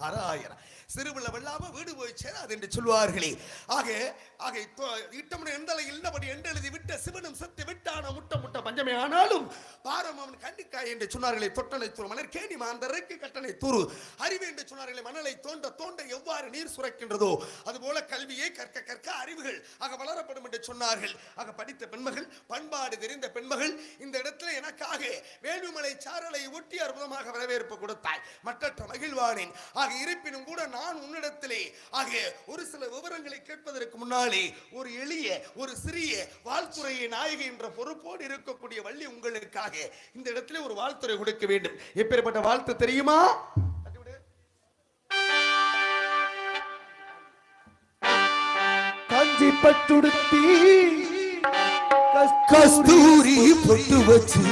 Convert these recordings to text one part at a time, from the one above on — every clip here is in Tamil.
நாராயண சிறுபிள்ள வெள்ளாம வீடு போய் சேராது என்று சொல்வார்களே. ஆக ஆக இட்டமுன எந்தலை இல்லபடி என்றெழுதி விட்ட சிவனும் செத்து விட்டான முட்ட முட்ட பஞ்சமே ஆனாலும் பாரம் அவன் கண்டிக்காய் என்று சொன்னார்களே. தொட்டனை தூர் மலர் கேணி மாந்தருக்கு கட்டளை தூரு அறிவு என்று சொன்னார்களே மணலை தோண்ட தோண்ட எவ்வாறு நீர் சுரக்கின்றதோ அதுபோல கல்வியை கற்க கற்க அறிவுகள் ஆக வளரப்படும் என்று சொன்னார்கள். ஆக படித்த பெண்மகள் பண்பாடு தெரிந்த பெண்மகள் இந்த இடத்துல எனக்காக வேள்விமலை சாரலை ஒட்டி அற்புதமாக வரவேற்பு கொடுத்தாய். மற்ற மகிழ்வானேன். ஆக இருப்பினும் கூட நான் உன்னிடத்திலே ஆக ஒரு சில விவரங்களை கேட்பதற்கு முன்னாலே ஒரு எளிய ஒரு சிறிய வாழ்த்துறையை நாயகி என்ற பொறுப்போடு இருக்கக்கூடிய வள்ளி உங்களுக்காக இந்த இடத்திலே ஒரு வாழ்த்துறை கொடுக்க வேண்டும். எப்பேற்பட்ட வாழ்த்து தெரியுமா? காஞ்சி பட்டுடுத்தி கஸ்தூரி பொட்டு வச்சு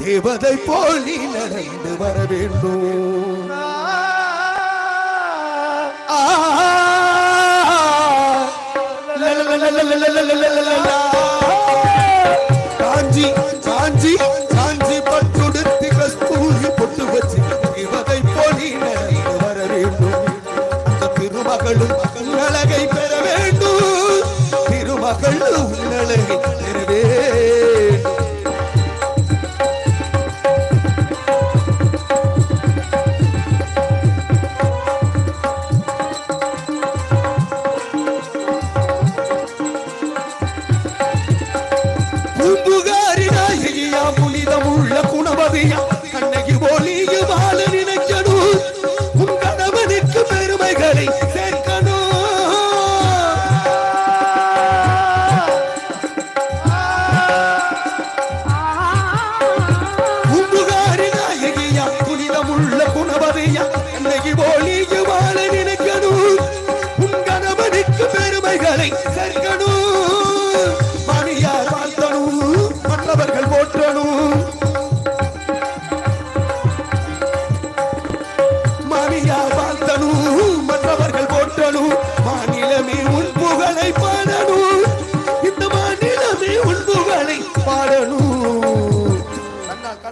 தேவதை போல் நடந்து வர வேண்டும். காஞ்சி காஞ்சி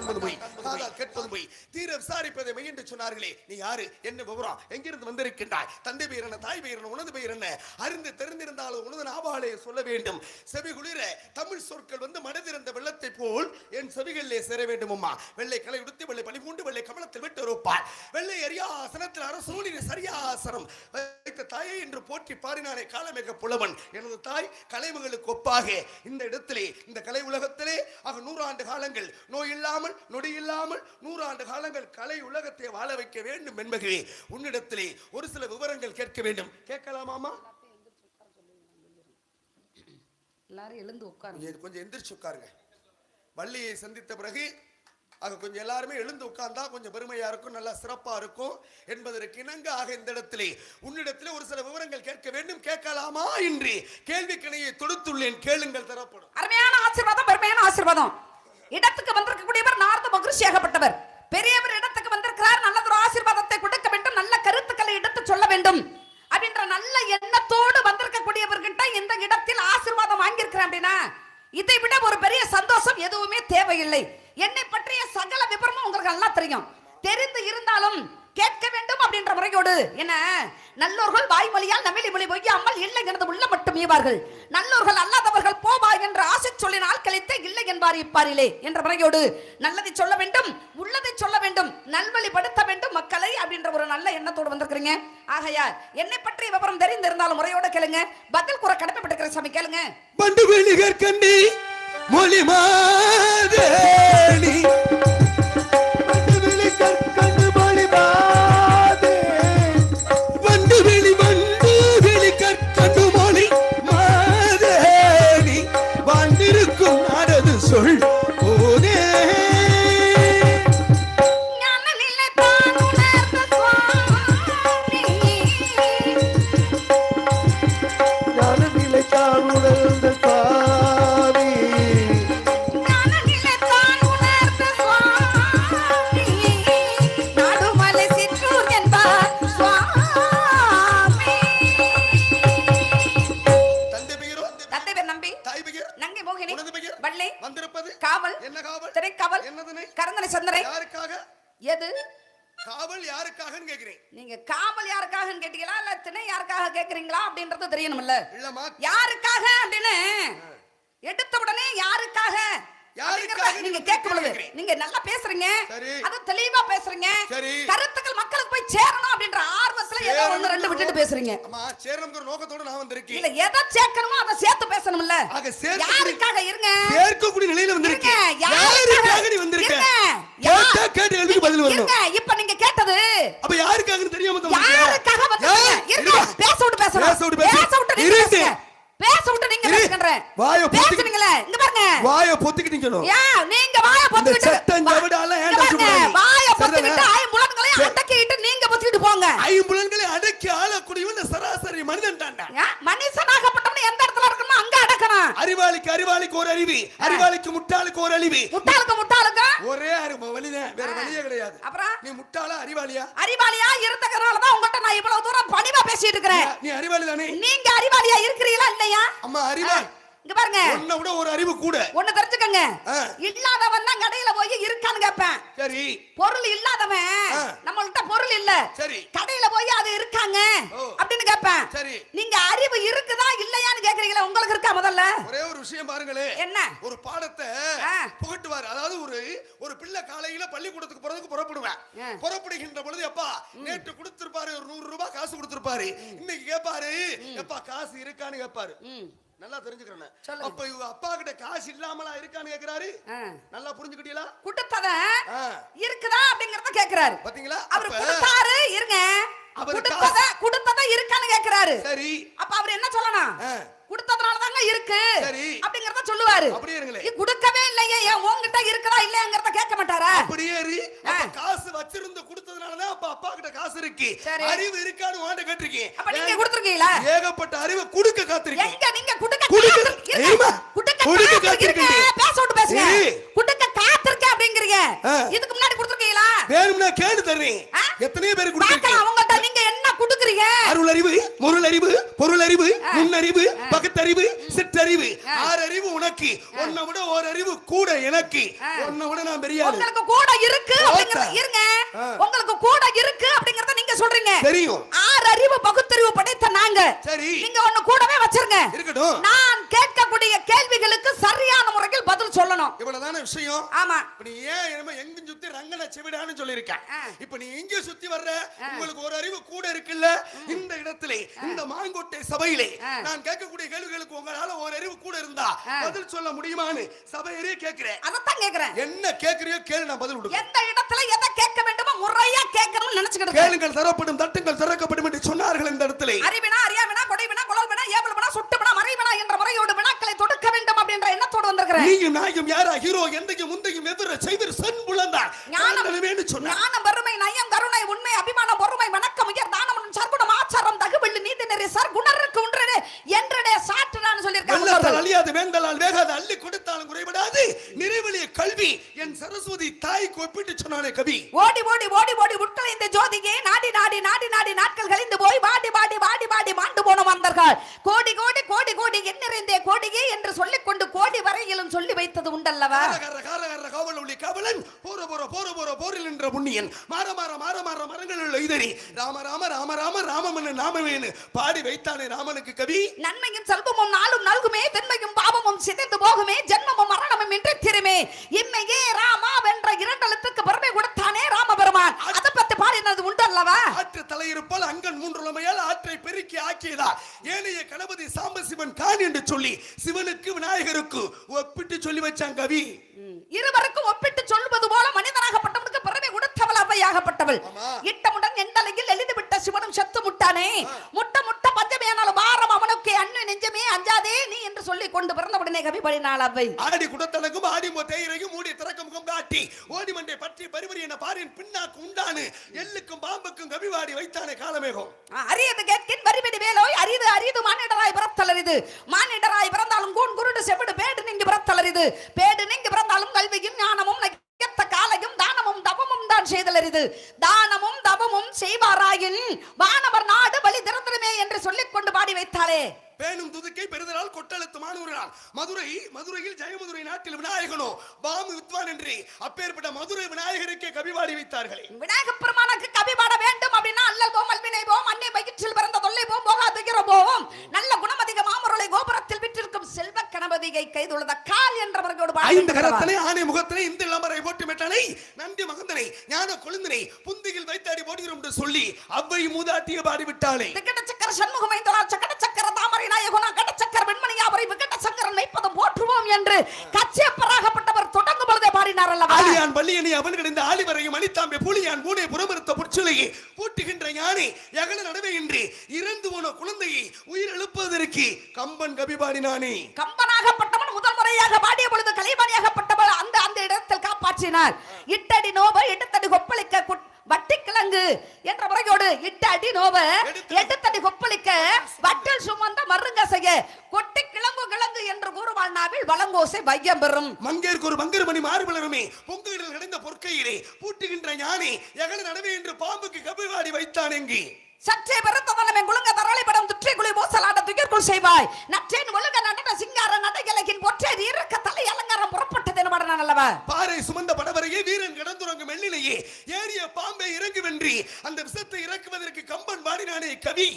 காண்பது போய் காதால் கேட்பது போய். தீர விசாரிப்பதை மெய் என்று சொன்னார்களே. நீ யாரு? என்ன விவரம்? எங்கிருந்து வந்திருக்கின்றாய்? தந்தை பெயர் என்ன? தாய் பெயர் என்ன? உனது பெயர் என்ன? அறிந்து தெரிந்திருந்தாலும் உனது நாபாலே சொல்ல வேண்டும். செவி குளிர தமிழ் சொற்கள் வந்து மனதிருந்த வெள்ளத்தை போல் என் செவிகளிலே சேர வேண்டும் அம்மா வெள்ளை கலை உடுத்தி வெள்ளை பனிபூண்டு வெள்ளை கமலத்தில் விட்டு இருப்பார் வெள்ளை அரியாசனத்தில் அரசூலின் சரியாசனம். வைத்த தாயை என்று போற்றி பாடினாரே காலமிக புலவன். எனது தாய் கலைமகளுக்கு ஒப்பாக. இந்த இடத்திலே இந்த கலை உலகத்திலே ஆக நூறாண்டு காலங்கள். நோய் இல்லாமல் நொடி இல்லாமல் நூறாண்டு காலங்கள் கலை உலகத்தை வாழ வைக்க வேண்டும் என்பர்களே உன்னிடத்திலே ஒரு சில விவரங்கள் கேட்க வேண்டும். கேட்கலாமாமா எல்லாரும் எழுந்து உட்காருங்க. கொஞ்சம் எந்திரிச்சு உட்காருங்க. வள்ளியை சந்தித்த பிறகு ஆக கொஞ்சம் எல்லாருமே எழுந்து உட்கார்ந்தா கொஞ்சம் பெருமையா இருக்கும் நல்லா சிறப்பா இருக்கும் என்பதற்கு இணங்க ஆக இந்த இடத்திலே உன்னிடத்திலே ஒரு சில விவரங்கள் கேட்க வேண்டும். கேட்கலாமா என்று கேள்வி கணையை தொடுத்துள்ளேன். கேளுங்கள் தரப்படும். அருமையான ஆசீர்வாதம் பெருமையான ஆசீர்வாதம். இடத்துக்கு வந்திருக்கக்கூடியவர் நார்ந்த மகிழ்ச்சியாகப்பட்டவர் பெரியவர் இடத்துக்கு வந்திருக்கிறார் நல்லதொரு ஆசீர்வாதத்தை கொடுக்க வேண்டும் நல்ல கருத்துக்களை எடுத்து சொல்ல வேண்டும் அப்படின்ற நல்ல எண்ணத்தோடு வந்திருக்கக்கூடியவர்கிட்ட இந்த இடத்தில் ஆசீர்வாதம் வாங்கியிருக்கிறேன் அப்படின்னா இதை விட ஒரு பெரிய சந்தோஷம் எதுவுமே தேவையில்லை. என்னை பற்றிய சகல விபரமும் உங்களுக்கு நல்லா தெரியும். தெரிந்து இருந்தாலும் கேட்க வேண்டும் அப்படின்ற முறையோடு. என்ன? நல்லோர்கள் வாய்மொழியால் நமிழி மொழி பொய்யாமல் இல்லை எனது உள்ள மட்டும் ஈவார்கள் நல்லோர்கள் அல்லாதவர்கள் போவா என்ற ஆசை சொல்லினால் கழித்த இல்லை என்பார் இப்பாரிலே என்ற முறையோடு. நல்லதை சொல்ல வேண்டும் உள்ளதை சொல்ல வேண்டும் நல்வழிப்படுத்த வேண்டும் மக்களை அப்படின்ற ஒரு நல்ல எண்ணத்தோடு வந்திருக்கிறீங்க. ஆகையா என்னை பற்றி விவரம் தெரிந்திருந்தாலும் முறையோட கேளுங்க. பதில் கூற கடமைப்பட்டிருக்கிற சாமி கேளுங்க. பண்டு வெளிகர் கண்ணி மொழி மாதேனி அம்மா சேரணுங்கிற நோக்கத்தோட நான் வந்திருக்கேன் இல்ல எதை சேர்க்கணுமோ அதை சேர்த்து பேசணும்ல ஆக சேர்த்து யாருக்காக இருங்க சேர்க்கக்கூடிய நிலையில வந்திருக்கேன் இருங்க, யாருக்காக நீ வந்திருக்க இருங்க. கேட்டா எழுதுக்கு பதில் வரணும் இருங்க இப்ப நீங்க கேட்டது அப்ப யாருக்காகன்னு தெரியாம வந்திருக்கியா? யாருக்காக வந்திருக்கீங்க ஏன்? இருங்க. பேச விட்டு பேசணும் பேச விட்டு பேசு. பேச விட்டு. பேசுங்க பேச விட்டு நீங்க. பேசுங்கன்றேன் வாயை பேசுனீங்களே இங்க பாருங்க வாயை பொத்திக்கிட்டு நிக்கணும் ஏன் நீங்க வாய பொத்திக்கிட்டு இங்க பாருங்க, பேசக்கூடாது? வாய? பொத்திக்கிட்டு ஆய் முழங்களையும் சரி. அடக்கிட்டு நீங்க போங்க ஐம்புலன்களை அடக்கி ஆளக்கூடியவன் சராசரி மனிதன் தாண்டா? மனுஷனாகப்பட்டவன் எந்த இடத்துல இருக்கணுமோ அங்க அடக்கணும். அறிவாளிக்கு அறிவாளிக்கு ஒரு அறிவு அறிவாளிக்கு முட்டாளுக்கு ஒரு அறிவு. முட்டாளுக்கு முட்டாளுக்கு ஒரே அறிவு வழிதான் வேற வழியே கிடையாது. அப்புறம்? நீ முட்டாளா அறிவாளியா? அறிவாளியா இருந்ததுனாலதான் உங்ககிட்ட நான் இவ்வளவு தூரம் பணிவா பேசிட்டு இருக்கிறேன். நீ அறிவாளி தானே? நீங்க அறிவாளியா இருக்கிறீங்களா இல்லையா? அம்மா அறிவாள். இங்க பாருங்க உன்னை விட ஒரு அறிவு கூட ஒண்ணு தெரிஞ்சுக்கங்க. இல்லாதவன் தான் கடையில போய் இருக்கான்னு கேட்பேன் சரி பொருள் இல்லாதவன். நம்மள்ட்ட பொருள் இல்ல சரி. கடையில போய் அது இருக்காங்க. அப்படின்னு கேட்பேன் சரி. நீங்க அறிவு இருக்குதா இல்லையான்னு கேக்குறீங்களா உங்களுக்கு இருக்கா முதல்ல ஒரே ஒரு விஷயம் பாருங்களே என்ன? ஒரு பாடத்தை. புகட்டுவார் அதாவது ஒரு ஒரு பிள்ளை காலையில பள்ளிக்கூடத்துக்கு போறதுக்கு புறப்படுவேன். புறப்படுகின்ற பொழுது எப்பா நேற்று கொடுத்திருப்பாரு ஒரு நூறு ரூபாய் காசு கொடுத்திருப்பாரு இன்னைக்கு கேட்பாரு எப்பா காசு இருக்கான்னு கேட்பாரு ம். நல்லா தெரிஞ்சுக்கிறேன். அப்ப இவங்க அப்பா கிட்ட காசு இல்லாமலா இருக்கான்னு கேக்குறாரு. நல்லா புரிஞ்சுக்கிட்டீங்களா ஆ. இருக்குதா அப்படிங்கறத கேக்குறாரு பாத்தீங்களா அவர் கொடுத்தாரு இருங்க அவரு கொடுத்தத கொடுத்தத இருக்கான்னு கேக்குறாரு சரி அப்ப அவர் என்ன சொல்லணும். கொடுத்ததுனால தாங்க இருக்கு சரி. அப்படிங்கறத சொல்லுவாரு அப்படியே இருங்களே. கொடுக்கவே இல்லையே ஏன் உன்கிட்ட இருக்குதா இல்லையாங்கறத கேட்க மாட்டாரா அப்படியே இரு. காசு வச்சிருந்து கொடுத்ததுனாலதான் அப்ப அப்பா கிட்ட காசு இருக்கு. அறிவு இருக்கான்னு வாண்ட கேட்டிருக்கேன் அப்ப நீங்க? கொடுத்திருக்கீங்களா ஏகப்பட்ட அறிவை கொடுக்க காத்திருக்கேன் எங்க நீங்க குடுக்க காத்திருக்கீங்க. பேச விட்டு பேசுங்க ஏய். குடுக்க காத்திருக்க அப்படிங்கறீங்க ஆ. இதுக்கு முன்னாடி கொடுத்திருக்கீங்களா வேணும்னா கேடு தர்றேன் ஆ? எத்தனையோ பேர் கொடுத்திருக்கேன் அவங்கள்ட்ட நீங்க என்ன குடுக்குறீங்க அருள் அறிவு பொருள் அறிவு பொருள் அறிவு ஆ. முன்னறிவு ஆ. பக்கத்தறிவு சிற்றறிவு. ஆறு அறிவு உனக்கு உன்னை விட ஒரு அறிவு கூட எனக்கு. உன்னை விட நான் பெரிய உங்களுக்கு கூட இருக்கு அப்படிங்கறத. இருங்க. உங்களுக்கு கூட இருக்கு அப்படிங்கறத நீங்க சொல்றீங்க தெரியும் ஆறு அறிவு பகுத்தறிவு படைத்த நாங்க சரி. நீங்க ஒண்ணு கூடவே வச்சிருங்க. இருக்கட்டும். நான் கேட்கக்கூடிய கேள்விகளுக்கு சரியான பதில் சொல்லணும். இவ்வளவுதான விஷயம்? ஆமா. இப்ப நீ ஏன் என்னமோ எங்கும் சுத்தி ரங்கன செவிடான்னு சொல்லியிருக்க. இப்ப நீ இங்க சுத்தி வர்ற உங்களுக்கு ஒரு அறிவு கூட இருக்குல்ல? இந்த இடத்திலே இந்த மாங்கோட்டை சபையிலே. நான் கேட்கக்கூடிய கேள்விகளுக்கு உங்களால ஒரு அறிவு கூட இருந்தா. பதில் சொல்ல முடியுமான்னு சபையிலே கேட்கிறேன். அதத்தான் கேக்குறேன் என்ன கேட்கறியோ கேளு நான் பதில் கொடுக்கிறேன். எந்த இடத்துல எதை கேட்க வேண்டுமோ முறையா கேட்கணும்னு நினைச்சுக்கிட்டு. கேளுங்கள் தரப்படும் தட்டுங்கள் திறக்கப்படும் என்று சொன்னார்கள் இந்த இடத்திலே. அறிவினா அறியாவினா வந்திருக்கிறேன் நீயும் நாயும் யாரா? ஹீரோ எந்தையும் முந்தையும் எதிர செய்வர் சென் புலந்தான் ஞானம் சொன்னார் ஞானம் வறுமை நயம் அழியாது வேந்தலால் வேகாது அள்ளி கொடுத்தாலும் குறைபடாது. நிறைவெளிய கல்வி. என் சரஸ்வதி தாய்க்கு ஒப்பிட்டு சொன்னானே கவி. ஓடி ஓடி ஓடி ஓடி உட்களை இந்த ஜோதியே நாடி நாடி நாடி நாடி நாட்கள் கழிந்து போய் வாடி வாடி வாடி வாடி மாண்டு போன வந்தார்கள் கோடி கோடி கோடி கோடி எண்ணிறைந்தே கோடியே என்று சொல்லிக் கொண்டு கோடி வரையிலும் சொல்லி வைத்தது உண்டல்லவா? காரகர காரகர போற போற போற போற போரில் நின்ற புண்ணியன். மாற மாற மாற மாற மரங்கள் உள்ள எய்தறி ராம ராம ராம ராம ராமமன் நாமவேனு பாடி வைத்தானே ராமனுக்கு கவி. நன்மையும் செல்வமும் நாளும் நல்குமே தென்மையும் பாவமும் சிதைந்து போகுமே ஜென்மமும் மரணமும் இன்றி திருமே. இம்மையே ராமா வென்ற இரண்டெழுத்துக்கு பெருமை கொடுத்தானே ராமபெருமான். அதை பத்தி பாடி உண்டு அல்லவா ஆற்று தலையிருப்பால் அங்கன் மூன்றுளமையால் ஆற்றை பெருக்கி ஆக்கியதா? ஏனைய கணபதி சாம்பசிவன் கான் என்று சொல்லி சிவனுக்கு விநாயகருக்கு ஒப்பிட்டு சொல்லி வச்சான் கவி. இருவருக்கும் ஒப்பிட்டு சொல்வது போல மனிதனாகப்பட்டவனுக்கு பிறவை ஆமா. இட்டமுடன் எந்தலையில் எழுதி விட்ட சிவனும் செத்து முட்டானே முட்ட முட்ட பஞ்சமையானாலும் பாரம் அவனுக்கு அண்ணு நெஞ்சமே அஞ்சாதே நீ என்று சொல்லி கொண்டு பிறந்தவுடனே கவி பாடினாள் அவை ஆடி குடத்தனக்கும் ஆடி தேயிரையும் மூடி திறக்கமுகம் காட்டி ஓடி மண்டை பற்றி பரிவரி என பாரின் பின்னாக்கு உண்டானு எள்ளுக்கும் பாம்புக்கும் கவிவாடி வைத்தானே காலமேகம். அரியது கேட்கின் வரிவிடி வேலோய் அரிது அரிது மானிடராய் பிறத்தலரிது. மானிடராய் பிறந்தாலும் கூன் குருடு செவிடு பேடு நீங்கி பிறத்தலரிது. பேடு நீங்கி பிறந்தாலும் கல்வியும் ஞானமும் நயத்த காலையும் தானமும் தபமும் தான் செய்தலரிது. தானமும் தபமும் செய்வாராயின். வானவர் நாடு வழி திறந்திருமே என்று சொல்லிக் கொண்டு பாடி வைத்தாளே. பேணும் துதுக்கை பெருதலால் கொட்டெழுத்து மாணவர்களால் மதுரை மதுரையில் ஜெயமதுரை நாட்டில் விநாயகனோ பாமு வித்வான் என்று அப்பேற்பட்ட மதுரை விநாயகருக்கே கவிபாடி வைத்தார்களே. விநாயகப் பெருமானுக்கு கவி பாட வேண்டும் அப்படின்னா அல்லல் போம் அல்வினை போம் அன்னை வயிற்றில் பிறந்த தொல்லை போம் போகா துகிர போம். நல்ல குணமதிக மாமருளை கோபுரத்தில் விற்றிருக்கும் செல்வ கணபதியை கைதுள்ளத கால் என்றவர்களோடு ஐந்து? கரத்தனை ஆணை முகத்தனை இந்த இளமரை போட்டு மெட்டனை நன்றி மகந்தனை ஞான கொழுந்தனை புந்தியில் வைத்தாடி போடுகிறோம் என்று சொல்லி அவ்வை மூதாட்டிய பாடி விட்டாளே. திக்கட்ட சக்கர சண்முகமை தொழார் சக்கர என்று கச்சியப்பராகப்பட்டவர் தொடங்கும் பொழுதே பாடினார் அல்லவா? ஆலியான் வள்ளியனை அவன் கிடந்த ஆலிவரையும் அனித்தாம்பே புலியான் பூனை புறமறுத்த புற்சிலையை பூட்டுகின்ற யானை யகல நடவே இன்றி இறந்து போன குழந்தையை உயிர் எழுப்பதற்கு கம்பன் கவிபாடினானே கம்பனாகப்பட்டவன் முதல் முறையாக பாடிய பொழுது கலைவாணியாகப்பட்டவள் அந்த அந்த இடத்தில் காப்பாற்றினார் இட்டடி நோப எடுத்தடி கொப்பளிக்க குட்- வட்டி கிழங்கு என்ற முறையோடு இட்டடி நோவ எடுத்து- எடுத்தடி கொப்பளிக்க வட்டில் சுமந்த மருங்க செய்ய. கொட்டி கிழங்கு கிழங்கு என்று கூறுவாழ்நாவில் வளங்கோசை வையம் பெறும். மங்கேற்கு ஒரு மங்கர் மணி மாறுபலருமே பொங்குகளில் கிடைந்த பொற்கையிலே பூட்டுகின்ற யானை யகல நடவே என்று பாம்புக்கு கவிபாடி வைத்தான் எங்கே? சற்றே பெருத்ததனமே குலுங்க தரளிபடம் துற்றி குளி மூசலாட்ட துயர்க்குள் செய்வாய். நற்றேன் ஒழுங்க நடன சிங்கார நடைகலகின் ஒற்றை புறப்பட்டது என அல்லவா பாறை சுமந்த படவரையே வீரன் கிடந்துறங்கும் எண்ணிலேயே ஏறிய பாம்பை இறங்கு வென்றி அந்த விஷத்தை இறக்குவதற்கு கம்பன் பாடினானே கவி.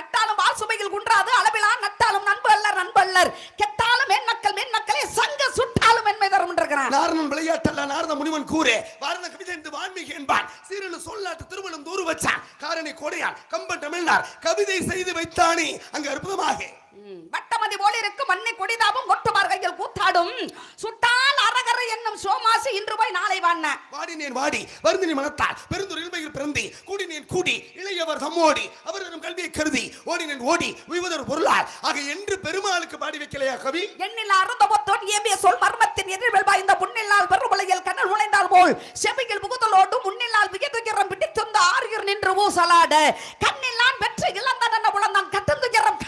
அட்டாலும் பால் சுமையில் குன்றாது அளவிலா நட்டாலும் நண்பு அல்லர் நண்பு அல்லர் கெட்டாலும் மேன்மக்கள் மேன்மக்களே சங்க சுட்டாலும் மென்மை தரும் இருக்கிறான் நாரணன் விளையாட்டல்ல நாரத முனிவன் கூறே. பாரத கவிதை என்று வான்மீகி என்பான். சீரனு சொல்லாட்டு திருமணம் தூரு வச்சான். காரணி கோடையான் கம்பன் தமிழ்நார் கவிதை செய்து வைத்தானே. அங்கு அற்புதமாக. வட்டமதி போல இருக்கும் மண்ணை கொடிதாவும் கொட்டுமார் கையில் கூத்தாடும். சுட்டால் அரகர என்னும் சோமாசு இன்று போய் நாளை வாண்ண வாடினேன் வாடி வருந்தினி மனத்தால். பெருந்தொரு இல்மையில் பிறந்தி கூடினேன் கூடி இளையவர் தம்மோடி அவர் தரும் கல்வியை கருதி ஓடினேன் ஓடி உய்வதொரு பொருளால். ஆக என்று பெருமாளுக்கு பாடி வைக்கலையா கவி? எண்ணில் அருந்த பொத்தோன் ஏமிய சொல் மர்மத்தின் எதிர்வெல் பாய்ந்த புண்ணில்லால் பெருமலையில் கண்ணல் நுழைந்தால் போல். செவியில் புகுதலோடு முன்னில்லால் வியதுகிறம் பிடித்துந்த ஆரியர் நின்று ஊசலாட. கண்ணில்லான் வெற்றி இழந்தான் புலந்தான் கட்டுந்துகிறம்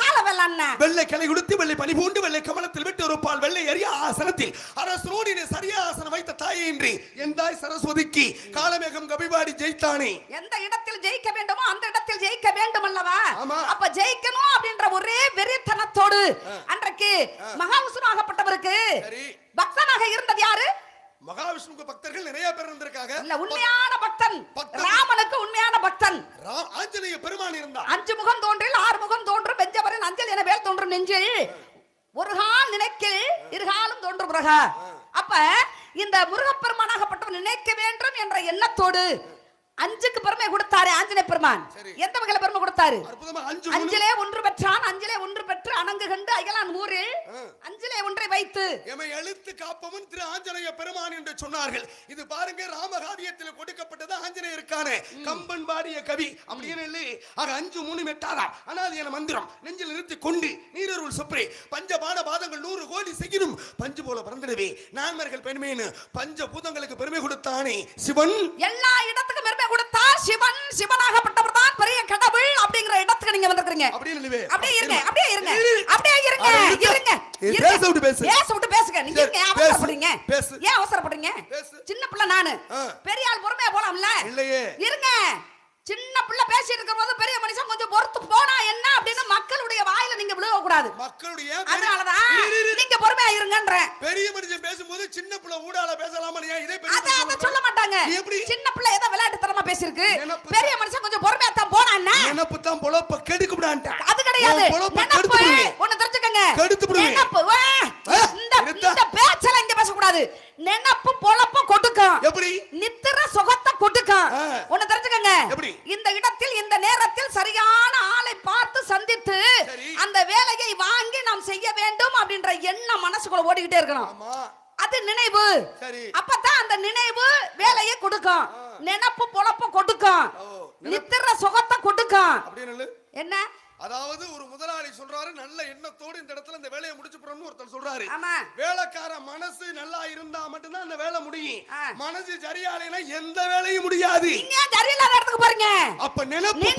காலவெல்ல வெள்ளை கிளை உடுத்தி வெள்ளை பனி பூண்டு வெள்ளை கமலத்தில் விட்டு பால் வெள்ளை அரிய ஆசனத்தில் அரசனோடு என்னை சரியா ஆசனம் வைத்த தாயே இன்றி என் தாய் சரஸ்வதிக்கு காலமேகம் கவிபாடி ஜெயித்தானே. எந்த இடத்தில் ஜெயிக்க வேண்டுமோ அந்த இடத்தில் ஜெயிக்க வேண்டும் அல்லவா. அப்ப ஜெயிக்கணும் அப்படின்ற ஒரே வெறித்தனத்தோடு அன்றைக்கு மகாவிஷ்ணுவாகப்பட்டவருக்கு சரி. பக்தனாக இருந்தது யாரு? மகாவிஷ்ணுக்கு பக்தர்கள் நிறைய பேர் இருந்திருக்காங்க. இல்ல உண்மையான பக்தன். ராமனுக்கு உண்மையான பக்தன். ரா- ஆஞ்சநேய பெருமான் இருந்தான் அஞ்சு முகம் தோன்றில் ஆறு முகம் தோன்றும் பெஞ்சவரின் அஞ்சல் என வேல் தோன்றும் நெஞ்சில். ஒரு கால் நினைக்கில் இருகாலும் தோன்றும் முருகா அப்ப இந்த முருகப்பெருமானாகப்பட்டவன் நினைக்க வேண்டும் என்ற எண்ணத்தோடு அஞ்சுக்கு பெருமை கொடுத்தாரு ஆஞ்சநேய பெருமான். எந்த வகையில பெருமை கொடுத்தாரு? அஞ்சிலே ஒன்று பெற்றான் அஞ்சிலே ஒன்று பெற்று அணங்கு கண்டு அயலான் ஊரில் அஞ்சிலே ஒன்றை வைத்து. எமை எழுத்து காப்பவன் திரு ஆஞ்சநேய பெருமான் என்று சொன்னார்கள். இது பாருங்க ராமகாவியத்தில் கொடுக்கப்பட்டது ஆஞ்சநேயருக்கான கம்பன் பாடிய கவி. அப்படின்னு இல்லை. ஆக அஞ்சு மூணு மெட்டாரா அனாதியான மந்திரம். நெஞ்சில் நிறுத்தி கொண்டு நீரருள் சுப்ரே பஞ்சபான பாதங்கள் நூறு கோடி செய்யணும் பஞ்சு போல பிறந்திடவே நான்மர்கள் பெருமைன்னு பஞ்ச பூதங்களுக்கு பெருமை கொடுத்தானே சிவன். எல்லா இடத்துக்கும் பெருமை கொடுத்தா சிவன் சிவனாகப்பட்டவர் தான் பெரிய கடவுள் அப்படிங்கிற இடத்துக்கு நீங்க வந்திருக்கீங்க அப்படியே இருங்க அப்படியே இருங்க இரு, இரு. அப்படியே இருங்க இருங்க. பேச விட்டு பேசு. பேச விட்டு பேசுங்க நீங்க ஏன் அவசரப்படுறீங்க. ஏன் அவசரப்படுறீங்க. சின்ன பிள்ளை நானு. பெரிய ஆள் பொறுமையா போலாம்ல இல்லையே. இருங்க சின்ன பிள்ளை பேசிட்டு இருக்கிற போது பெரிய மனுஷன் கொஞ்சம் பொறுத்து போனா என்ன அப்படின்னு மக்களுடைய வாயில நீங்க விழுக கூடாது மக்களுடைய அதனாலதான். நீங்க பொறுமையா இருங்கன்றேன். பெரிய மனுஷன் பேசும்போது சின்ன பிள்ளை ஊடால பேசலாமா நீ இதே பெரிய அத சொல்ல மாட்டாங்க. எப்படி? சின்ன பிள்ளை ஏதோ விளையாட்டு தரமா பேசிருக்கு பெரிய மனுஷன் கொஞ்சம் பொறுமையா தான் போனா என்ன? நினப்பு தான் பொழப்ப கெடுக்குடான்ட்டான் அது கிடையாது. பொழப்ப கெடுத்து தெரிஞ்சுக்கங்க. கெடுத்து விடுவேன். நினப்பு வா. ஆ, இந்த நிறுத்தா. இந்த பேச்சல இங்க பேசக்கூடாது. நினப்பு பொழப்ப கொடுக்கும். எப்படி? நித்திர சுகத்தை கொடுக்கும். ஆ. ஒண்ணு தெரிஞ்சுக்கங்க. எப்படி? இந்த இடத்தில் இந்த நேரத்தில் சரியான ஆளை பார்த்து சந்தித்து. அந்த வேலையை வாங்கி நாம் செய்ய வேண்டும் அப்படின்ற எண்ணம் மனசுக்குள்ள ஓடிக்கிட்டே இருக்கணும். அது நினைவு. அப்பதான் அந்த நினைவு வேலையை கொடுக்கும். நினப்பு பொழப்ப கொடுக்கும். நித்திர சுகத்தை கொடுக்கும்? என்ன? அதாவது ஒரு முதலாளி சொல்றாரு நல்ல எண்ணத்தோடு இந்த இடத்துல இந்த வேலையை முடிச்சு போறோம்னு ஒருத்தர் சொல்றாரு. ஆமா. வேலைக்கார மனசு நல்லா இருந்தா மட்டும்தான் அந்த வேலை முடியும். மனசு சரியாலைனா எந்த வேலையும் முடியாது. நீங்க ஏன் சரியில்லாத இடத்துக்கு போறீங்க? அப்ப நினைப்பு.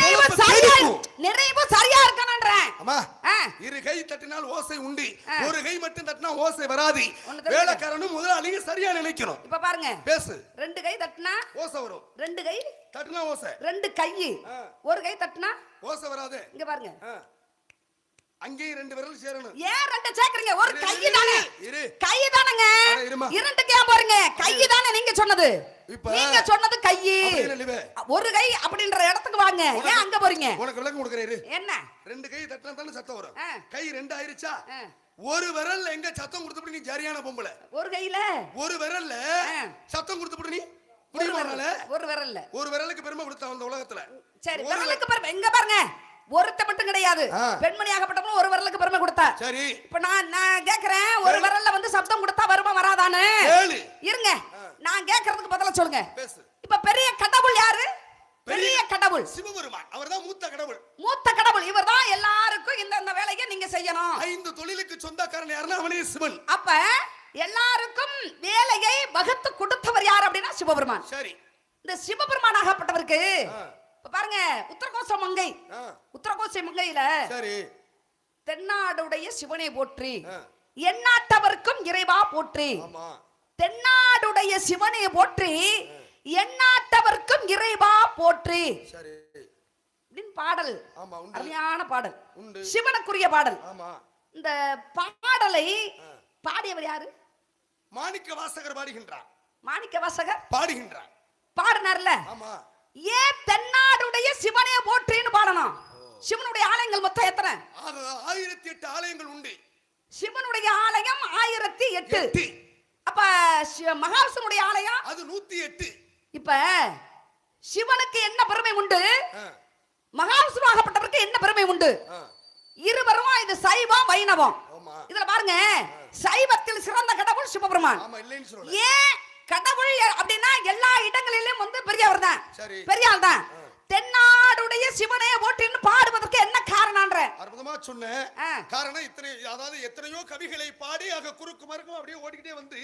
நிறைவு சரியா இருக்கணும்ன்றேன். அம்மா ஆ. இரு கை தட்டினால் ஓசை உண்டு. ஒரு கை மட்டும் தட்டினா ஓசை வராது. வேலைக்காரனும் முதலாளியும் சரியா நினைக்கணும். இப்ப பாருங்க. பேசு. ரெண்டு கை தட்டுனா ஓசை வரும். ரெண்டு கை தட்டினா ஓசை. ரெண்டு கை. ஒரு கை தட்டுனா ஓசை வராது. இங்க பாருங்க. அங்கேயும் ரெண்டு விரல் சேரணும். ஏன் ரெண்டு சேர்க்கறீங்க? ஒரு கை தானே. கை தானங்க. இரண்டுக்கு ஏன் போறீங்க? கை தானே நீங்க சொன்னது. இப்ப- நீங்க சொன்னது கை. ஒரு கை அப்படின்ற இடத்துக்கு வாங்க. ஏன் அங்க போறீங்க? உனக்கு விளக்கம் கொடுக்குறேன். என்ன? ரெண்டு கை தட்டினா தானே சத்தம் வரும். கை ரெண்டு ஆயிருச்சா. ஒரு விரல்ல எங்க சத்தம் கொடுத்துட்டு நீ சரியான பொம்பளை? ஒரு கையில? ஒரு விரல்ல. சத்தம் கொடுத்துட்டு நீ ஒரு விரல்ல. ஒரு விரலுக்கு பெருமை கொடுத்தா அந்த உலகத்துல. சரி விரலுக்கு பெருமை. எங்க பாருங்க? ஒருத்த மட்டும் கிடையாது. பெண்மணி ஆகப்பட்டவங்க ஒரு விரலுக்கு பெருமை கொடுத்தா. சரி. இப்ப நான் நான் கேக்குறேன் ஒரு. விரல்ல வந்து சப்தம் கொடுத்தா வருமா வராதான்னு? கேளு. இருங்க. நான் கேக்குறதுக்கு பதிலா சொல்லுங்க. இப்ப பெரிய கடவுள் யாரு? பெரிய கடவுள். சிவபெருமான். அவர்தான் மூத்த கடவுள். மூத்த கடவுள். இவர்தான் எல்லாருக்கும் இந்த இந்த வேலையை நீங்க செய்யணும். ஐந்து தொழிலுக்கு சொந்தக்காரன் யாருன்னா அவனே சிவன். அப்ப எல்லாருக்கும் வேலையை வகுத்து கொடுத்தவர் யார் அப்படின்னா சிவபெருமான். சரி. இந்த சிவபெருமான் ஆகப்பட்டவருக்கு பாருங்க உத்தரகோச மங்கை. உத்தரகோச மங்கையில சரி. தென்னாடுடைய சிவனை போற்றி ஆ. எந்நாட்டவர்க்கும் இறைவா போற்றி. தென்னாடுடைய சிவனை போற்றி எந்நாட்டவர்க்கும் இறைவா போற்றி. பாடல். அருமையான பாடல். சிவனுக்குரிய பாடல். இந்த பாடலை பாடியவர் யாரு? மாணிக்க வாசகர் பாடுகின்றார். மாணிக்க வாசகர்? பாடுகின்றார். பாடினார்ல? ஆமா. ஏன் தென்னாடுடைய சிவனே போற்றின்னு பாடணும். சிவனுடைய ஆலயங்கள் மொத்தம் எத்தனை? ஆயிரத்தி எட்டு ஆலயங்கள் உண்டு. சிவனுடைய ஆலயம் ஆயிரத்தி எட்டு. அப்ப மகாவிஷ்ணுடைய ஆலயம்? அது நூத்தி எட்டு. இப்ப சிவனுக்கு என்ன பெருமை உண்டு? மகாவிஷ்ணு ஆகப்பட்டவருக்கு என்ன பெருமை உண்டு? இருவரும் இது சைவம் வைணவம். இதுல பாருங்க. சைவத்தில் சிறந்த கடவுள் சிவபெருமான். ஏன் கடவுள் அப்படின்னா எல்லா இடங்களிலும் வந்து பெரியவர் தான். சரி. பெரிய ஆள் தான் தென்னாடுடைய சிவனே ஓட்டின்னு பாடுவதற்கு என்ன காரணம்ன்ற. அற்புதமா சொன்னேன். காரணம் இத்தனை அதாவது எத்தனையோ கவிகளை பாடி ஆக குறுக்கு மறுக்கும் அப்படியே ஓடிக்கிட்டே வந்து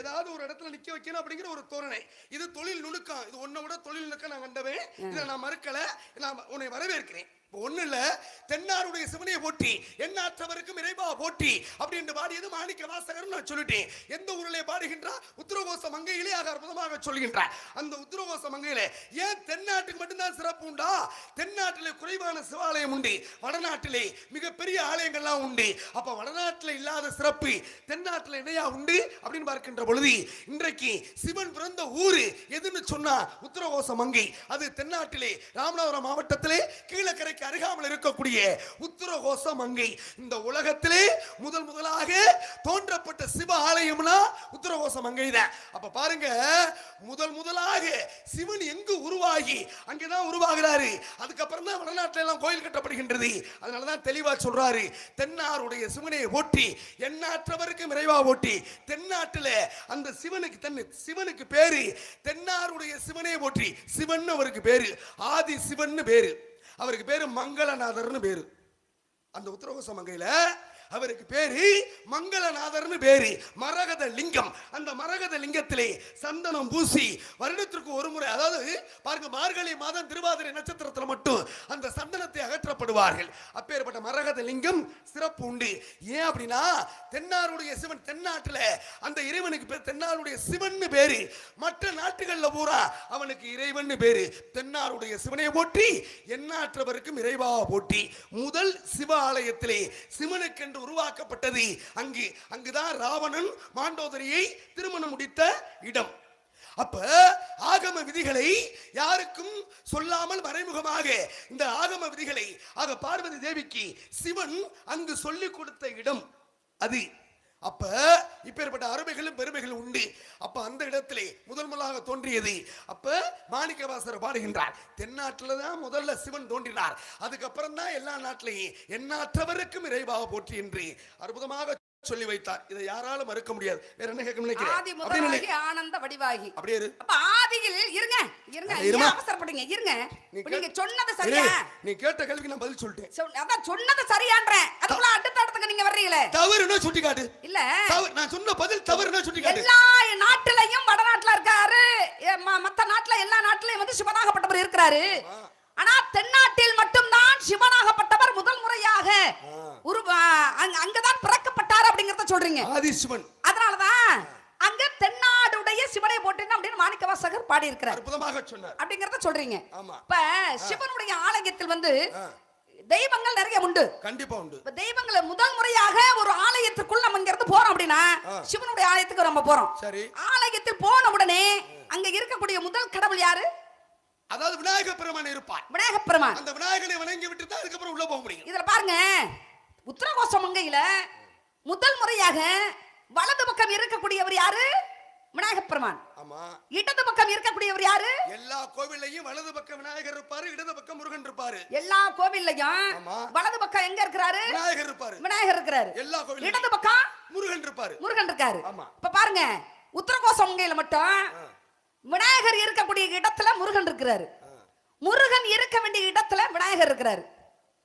ஏதாவது ஒரு இடத்துல நிக்க வைக்கணும் அப்படிங்கிற ஒரு தோரணை. இது தொழில் நுணுக்கம். இது ஒன்னை விட தொழில் நுணுக்கம் நான் கண்டவேன். இதை நான் மறுக்கல. நான் உன்னை வரவேற்கிறேன். இப்போ ஒண்ணு இல்ல தென்னாருடைய சிவனையை போட்டி எண்ணாற்றவருக்கும் இறைவா போட்டி அப்படின்னு பாடியது மாணிக்க வாசகர் நான் சொல்லிட்டேன். எந்த ஊரிலே பாடுகின்றா? உத்தரகோச மங்கையிலே ஆக அற்புதமாக சொல்கின்றார். அந்த உத்தரகோச மங்கையிலே ஏன் தென்னாட்டுக்கு மட்டும்தான் சிறப்பு உண்டா? தென்னாட்டிலே குறைவான சிவாலயம் உண்டு. வடநாட்டிலே மிகப்பெரிய ஆலயங்கள்லாம் உண்டு. அப்ப வடநாட்டில் இல்லாத சிறப்பு தென்னாட்டில் இணையா உண்டு அப்படின்னு பார்க்கின்ற பொழுது இன்றைக்கு சிவன் பிறந்த ஊரு எதுன்னு சொன்னா உத்தரகோச மங்கை. அது தென்னாட்டிலே ராமநாதபுரம் மாவட்டத்திலே கீழக்கரைக்கு அருகாமல் இருக்கக்கூடிய உத்தரகோச மங்கை. இந்த உலகத்திலே முதல் முதலாக தோன்றப்பட்ட சிவ ஆலயம்னா உத்தரகோச மங்கை தான் அப்ப பாருங்க முதல் முதலாக சிவன் எங்கு உருவாகி அங்கேதான் உருவாகிறாரு. அதுக்கப்புறம் தான் வடநாட்டில எல்லாம் கோயில் கட்டப்படுகின்றது. அதனாலதான் தெளிவா சொல்றாரு தென்னாருடைய சிவனை ஓட்டி எண்ணாற்றவருக்கு நிறைவா ஓட்டி தென்னாட்டில் அந்த சிவனுக்கு தன் சிவனுக்கு பேரு தென்னாருடைய சிவனை ஓட்டி சிவன் அவருக்கு பேரு ஆதி சிவன் பேரு. அவருக்கு பேர் மங்களநாதர்னு பேர். அந்த உத்தரகோச மங்கையில் அவருக்கு பேரு மங்களநாதர்னு பேரு. மரகத லிங்கம் அந்த மரகத லிங்கத்திலே சந்தனம் பூசி வருடத்திற்கு ஒரு முறை அதாவது பாருங்க மார்கழி மாதம் திருவாதிரை நட்சத்திரத்தில் மட்டும் அந்த சந்தனத்தை அகற்றப்படுவார்கள். அப்பேற்பட்ட மரகத லிங்கம் சிறப்பு உண்டு. ஏன் அப்படின்னா தென்னாருடைய சிவன் தென்னாட்டில் அந்த இறைவனுக்கு பேர் தென்னாருடைய சிவன் பேரு. மற்ற நாட்டுகளில் பூரா அவனுக்கு இறைவன் பேரு. தென்னாருடைய சிவனை போற்றி எண்ணாற்றவருக்கும் இறைவா போற்றி முதல் சிவ ஆலயத்திலே சிவனுக்கென்று உருவாக்கப்பட்டது. அங்கு அங்குதான் ராவணன் மாண்டோதரியை திருமணம் முடித்த இடம். அப்ப ஆகம விதிகளை யாருக்கும் சொல்லாமல் மறைமுகமாக இந்த ஆகம விதிகளை ஆக பார்வதி தேவிக்கு சிவன் அங்கு சொல்லிக் கொடுத்த இடம் அது. அப்ப இப்பேற்பட்ட அருமைகளும் பெருமைகளும் உண்டு. அப்ப அந்த இடத்திலே முதல் முதலாக தோன்றியது. அப்ப மாணிக்கவாசர் பாடுகின்றார். தென்னாட்டுல தான் முதல்ல சிவன் தோன்றினார். அதுக்கப்புறம் தான் எல்லா நாட்டிலையும் எண்ணாற்றவருக்கும் இறைவாக போற்றி என்று அற்புதமாக சொல்லி வைத்தார். இதை யாராலும் மறுக்க முடியாது. வேற என்ன கேட்க நினைக்கிறேன் ஆனந்த வடிவாகி. அப்படியே. அப்ப ஆதியில் இருங்க. இருங்க. அவசரப்படுங்க. இருங்க. நீங்க சொன்னது. சரியா? நீ கேட்ட கேள்விக்கு நான் பதில் சொல்லிட்டேன். அதான் சொன்னது சரியான்றேன். அதுக்குள்ள அடுத்த இடத்துக்கு நீங்க வர்றீங்களே? தவறுனா சுட்டி காட்டு இல்ல. நான் சொன்ன பதில் தவறுனா சுட்டி காட்டு எல்லா நாட்டிலையும் வடநாட்டுல இருக்காரு. மத்த நாட்டுல எல்லா நாட்டிலையும் வந்து சிவனாகப்பட்டவர் இருக்கிறாரு. ஆனா தென்னாட்டில் மட்டும்தான் சிவனாகப்பட்டவர் முதல் முறையாக. உருவ அங்கதான் பிறக்கப்பட்டார் அப்படிங்கறத சொல்றீங்க. ஆதிசிவன். அதனாலதான் அங்க தென்னாடுடைய சிவனை போட்டுன்னு அப்படின்னு மாணிக்க வாசகர் பாடி இருக்கிறார் அற்புதமாக சொன்னார். அப்படிங்கறத சொல்றீங்க. இப்ப சிவனுடைய ஆலயத்தில் வந்து. தெய்வங்கள் நிறைய உண்டு. கண்டிப்பா உண்டு. இப்ப தெய்வங்களை முதல் முறையாக ஒரு ஆலயத்திற்குள் நம்ம இங்க இருந்து போறோம் அப்படின்னா. சிவனுடைய ஆலயத்துக்கு நம்ம போறோம். சரி. ஆலயத்தில் போன உடனே அங்க இருக்கக்கூடிய முதல் கடவுள் யாரு? அதாவது விநாயக பெருமான் இருப்பார். விநாயகப் பெருமான். அந்த விநாயகனை வணங்கி விட்டு தான் அதுக்கப்புறம் உள்ள போக முடியும். இதுல பாருங்க உத்தரகோச மங்கையில முதல் முறையாக வலது பக்கம் இருக்கக்கூடியவர் யாரு? விநாயகப் பெருமான். ஆமா. இடது பக்கம் இருக்கக்கூடியவர் யாரு? எல்லா கோவில்லையும் வலது பக்கம் விநாயகர் இருப்பாரு இடது பக்கம் முருகன் இருப்பாரு. எல்லா கோவில்லையும். வலது பக்கம் எங்க இருக்கிறாரு? விநாயகர் இருப்பாரு. விநாயகர் இருக்கிறாரு. எல்லா கோவிலும் இடது பக்கம் முருகன் இருப்பாரு. முருகன் இருக்காரு. ஆமா. இப்ப பாருங்க உத்தரகோச மங்கையில மட்டும் விநாயகர் இருக்கக்கூடிய இடத்துல முருகன் இருக்கிறாரு. முருகன் இருக்க வேண்டிய இடத்துல விநாயகர் இருக்கிறாரு.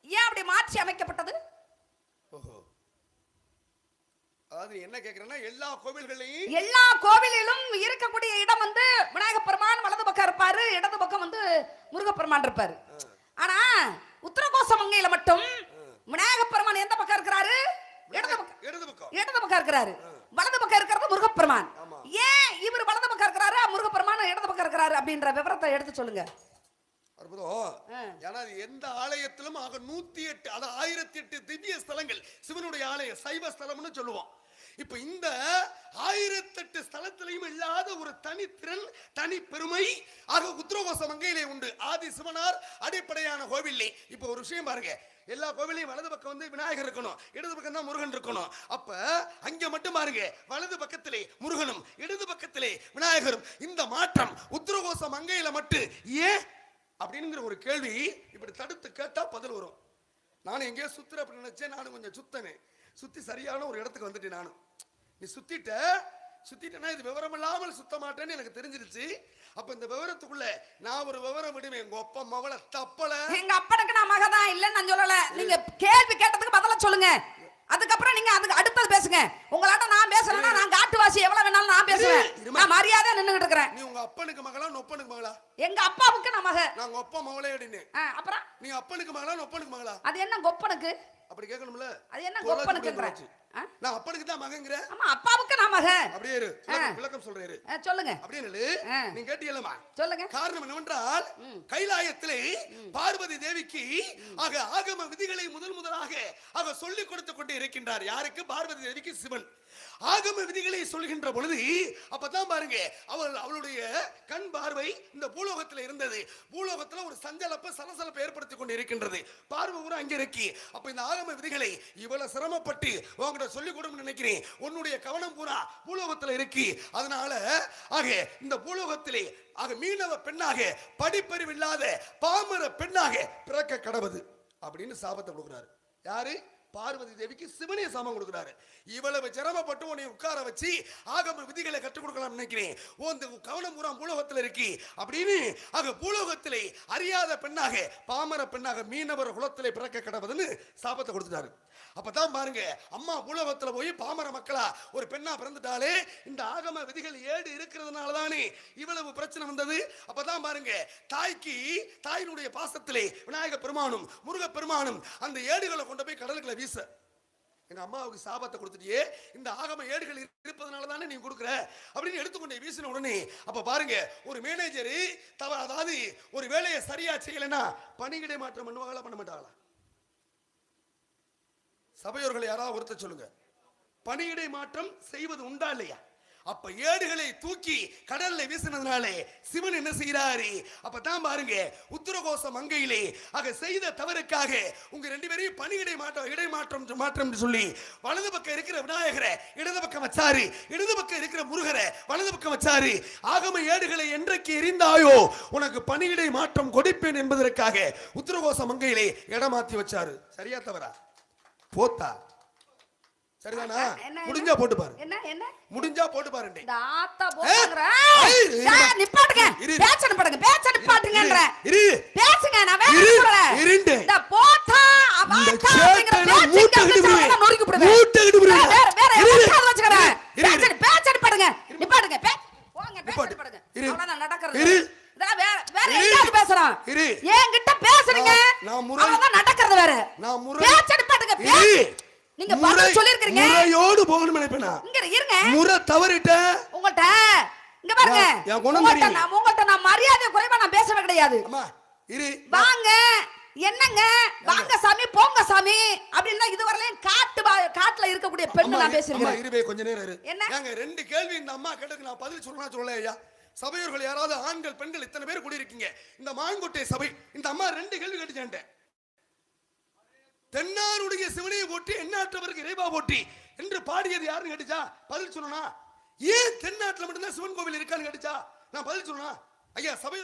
ஏன் அப்படி மாற்றி அமைக்கப்பட்டது? அதாவது என்ன கேக்குறேன்னா எல்லா கோவில்களையும் எல்லா கோவிலிலும் இருக்கக்கூடிய இடம் வந்து விநாயகப் பெருமான் வலது பக்கம் இருப்பாரு இடது பக்கம் வந்து முருகப்பெருமான் இருப்பாரு. ஆனா உத்தரகோச மங்கையில மட்டும் விநாயகப் பெருமான் எந்த பக்கம் இருக்கிறாரு? இடது பக்கம். இடது பக்கம். இடது பக்கம் இருக்கிறாரு. வலது பக்கம் இருக்கிறது முருகப்பெருமான். ஏன் இவர் வலது பக்கம் இருக்கிறாரு முருகப்பெருமான் இடது பக்கம் இருக்கிறாரு அப்படின்ற விவரத்தை எடுத்து சொல்லுங்க. அற்புதம். ஏன்னா எந்த ஆலயத்திலும் ஆக நூத்தி எட்டு அது ஆயிரத்தி எட்டு திவ்ய ஸ்தலங்கள் சிவனுடைய ஆலயம் சைவ ஸ்தலம்னு சொல்லுவோம். இப்ப இந்த ஆயிரத்தெட்டு ஸ்தலத்திலையும் இல்லாத ஒரு தனித்திறன் தனி பெருமை ஆக உத்ரோகோச மங்கையிலே உண்டு. ஆதி சிவனார் அடிப்படையான கோவில்லே இப்ப ஒரு விஷயம் பாருங்க. எல்லா கோவிலையும் வலது பக்கம் வந்து விநாயகர் இருக்கணும். இடது பக்கம் தான் முருகன் இருக்கணும். அப்ப அங்க மட்டும் பாருங்க. வலது பக்கத்திலே முருகனும் இடது பக்கத்திலே விநாயகரும். இந்த மாற்றம் உத்ரகோச மங்கையில மட்டும். ஏன்? அப்படிங்கிற ஒரு கேள்வி இப்படி தடுத்து கேட்டா பதில் வரும். நானும் எங்கேயோ சுத்துற அப்படின்னு நினைச்சேன். நானும் கொஞ்சம் சுத்தனேன் சுத்தி சரியான ஒரு இடத்துக்கு வந்துட்டேன் நானும். நீ சுத்திட்ட? சுத்திட்டேன்னா இது விவரம் இல்லாமல் சுத்த மாட்டேன்னு எனக்கு தெரிஞ்சிருச்சு. அப்ப இந்த விவரத்துக்குள்ள நான் ஒரு விவரம் விடுவேன். உங்க ஒப்ப மவள தப்பல. எங்க அப்பனுக்கு நான் மகதான் இல்லைன்னு நான் சொல்லல. நீங்க கேள்வி கேட்டதுக்கு பதிலா சொல்லுங்க. அதுக்கப்புறம் நீங்க அதுக்கு அடுத்தது பேசுங்க. உங்களாட்ட நான் பேசுறேன்னா நான் காட்டுவாசி. எவ்வளவு வேணாலும் நான் பேசுவேன். நான் மரியாதை நின்னுகிட்டு இருக்கிறேன். நீ உங்க அப்பனுக்கு மகளா நொப்பனுக்கு மகளா? எங்க அப்பாவுக்கு நான் மக நான் உங்க அப்பா மகளே அப்படின்னு அப்புறம்? நீ அப்பனுக்கு மகளா நொப்பனுக்கு மகளா? அது என்ன கொப்பனுக்கு? அப்படி கேட்கணும்ல? அது என்ன குரலுக்கு கொப்பனுக்குன்ற போச்சு. ஆ? நான் அப்பனுக்கு தான் மகங்கிற ஆமா அப்பாவுக்கு நான் மக அப்படியே இரு விளக்கம்- சொல்றேன் சொல்லுங்க. அப்படியே நில்லு. நீ கேட்டியல்லமா சொல்லுங்க. காரணம் என்னவென்றால் கைலாயத்திலே பார்வதி தேவிக்கு ஆக ஆகம விதிகளை முதல் முதலாக ஆக சொல்லிக் கொடுத்து கொண்டு இருக்கின்றார். யாருக்கு? பார்வதி தேவிக்கு சிவன். ஆகம விதிகளை சொல்கின்ற பொழுது அப்பதான் பாருங்க அவள் அவளுடைய கண் பார்வை இந்த பூலோகத்துல இருந்தது. பூலோகத்துல ஒரு சஞ்சலப்ப சலசலப்பை ஏற்படுத்தி கொண்டு இருக்கின்றது பார்வை கூட அங்க இருக்கு. அப்ப இந்த ஆகம விதிகளை இவ்வளவு சிரமப்பட்டு உங்ககிட்ட சொல்லிக் கொடுன்னு நினைக்கிறேன். உன்னுடைய கவனம் பூரா பூலோகத்தில் இருக்கு. அதனால ஆக இந்த பூலோகத்திலே ஆக மீனவ பெண்ணாக படிப்பறிவு இல்லாத பாமர பெண்ணாக பிறக்க கடவுது. அப்படின்னு சாபத்தை கொடுக்குறாரு. யாரு? பார்வதி தேவிக்கு சிவனே சாமம் கொடுக்குறாரு. இவ்வளவு சிரமப்பட்டு உன்னை உட்கார வச்சு ஆகம விதிகளை கற்றுக் கொடுக்கலாம் நினைக்கிறேன். ஓ இந்த கவனம் பூரா பூலோகத்தில் இருக்கு. அப்படின்னு ஆக பூலோகத்திலே அறியாத பெண்ணாக பாமர பெண்ணாக மீனவர் குலத்திலே பிறக்க கிடப்பதுன்னு சாபத்தை கொடுத்துட்டாரு. அப்பதான் பாருங்க அம்மா பூலோகத்துல போய் பாமர மக்களா ஒரு பெண்ணா பிறந்துட்டாலே இந்த ஆகம விதிகள் ஏடு இருக்கிறதுனால தானே இவ்வளவு பிரச்சனை வந்தது. அப்பதான் பாருங்க தாய்க்கு தாயினுடைய பாசத்திலே விநாயக பெருமானும் முருக பெருமானும் அந்த ஏடுகளை கொண்டு போய் கடலுக்குள்ள வீச எங்கள் அம்மாவுக்கு சாபத்தை கொடுத்துட்டியே இந்த ஆகம ஏடுகள் இருப்பதனால தானே நீ கொடுக்குற? அப்படின்னு எடுத்துக்கொண்டே வீசின உடனே அப்ப பாருங்க ஒரு மேனேஜரு தவ அதாவது ஒரு வேலையை சரியா செய்யலைன்னா பணியிடை மாற்றம் பண்ணுவாங்களா பண்ண மாட்டாங்களா? சபையோர்களை யாராவது ஒருத்தர் சொல்லுங்க பணியிடை மாற்றம் செய்வது உண்டா இல்லையா? அப்ப ஏடுகளை தூக்கி கடல்ல வீசினதுனாலே சிவன் என்ன செய்யறாரு அப்பதான் பாருங்க உத்தரகோச மங்கையிலே ஆக செய்த தவறுக்காக உங்க ரெண்டு பேரையும் பணியிடை மாற்றம் இடை மாற்றம் மாற்றம் சொல்லி வலது பக்கம் இருக்கிற விநாயகரை இடது பக்கம் வச்சாரு. இடது பக்கம் இருக்கிற முருகரை வலது பக்கம் வச்சாரு. ஆகம ஏடுகளை என்றைக்கு எரிந்தாயோ உனக்கு பணியிடை மாற்றம் கொடுப்பேன் என்பதற்காக உத்தரகோச மங்கையிலே இடமாத்தி வச்சாரு. சரியா தவறா? போத்தா? சரிதானா முடிஞ்சா போட்டு பாரு என்ன என்ன முடிஞ்சா போட்டு பாருண்டே இந்த ஆத்தா போங்கற. நிப்பாட்டுங்க. பேச்ச நிப்பாட்டுங்க பேச்ச நிப்பாட்டுங்கன்ற இரு. பேசுங்க நான் வேற சொல்லல இருண்டு. இந்த போத்தா அவாத்தா மூட்டை. நொறுக்கி விடுவேன். மூட்டை விடுவேன். வேற வேற. எவனாவது வச்சுக்கறேன். பேச்ச பேச்ச நிப்பாட்டுங்க நிப்பாட்டுங்க பே போங்க பேச்ச நிப்பாட்டு. நிப்பாட்டுங்க. அவ்வளவுதான் நடக்கிறது இரு. இதெல்லாம் வேற வேற. எங்கயாவது பேசுறோம் இரு. என்கிட்ட பேசுறீங்க நான் முறை- நடக்கிறது வேற நான் முறை பேச்ச நிப்பாட்டுங்க. நீங்க பதில் சொல்லிருக்கீங்க முறையோடு போகணும் நினைப்பேனா? இங்க இருங்க. முறை தவறிட்டேன் உங்கள்ட்ட இங்க பாருங்க. என் குணம் தெரியும் நான் உங்கள்ட்ட நான் மரியாதை குறைவா நான் பேசவே கிடையாது. அம்மா இரு வாங்க. என்னங்க? வாங்க சாமி போங்க சாமி. அப்படின்னா இதுவரையிலும் காட்டு காட்டுல இருக்கக்கூடிய பெண்ணு நான் பேசுறேன் இருவே கொஞ்ச நேரம் இரு. என்னங்க ரெண்டு கேள்வி இந்த அம்மா கேட்டதுக்கு நான் பதில் சொல்லணும் சொல்லல ஐயா. சபையர்கள் யாராவது ஆண்கள் பெண்கள் இத்தனை பேர் கூடி இருக்கீங்க இந்த மாங்குட்டை சபை இந்த அம்மா ரெண்டு கேள்வி கேட்டுச்சேன்ட்டேன் தென்னாருடைய சிவனையை போற்றி எண்ணாற்றவருக்கு இறைவா போற்றி என்று பாடியது யாருன்னு கேட்டுச்சா? பதில் சொல்லணும் ஏன் தென்னாட்டில் மட்டும்தான் சிவன் கோவில் இருக்கான்னு கேட்டுச்சா? நான் பதில் சொல்லணும் ஐயா சபை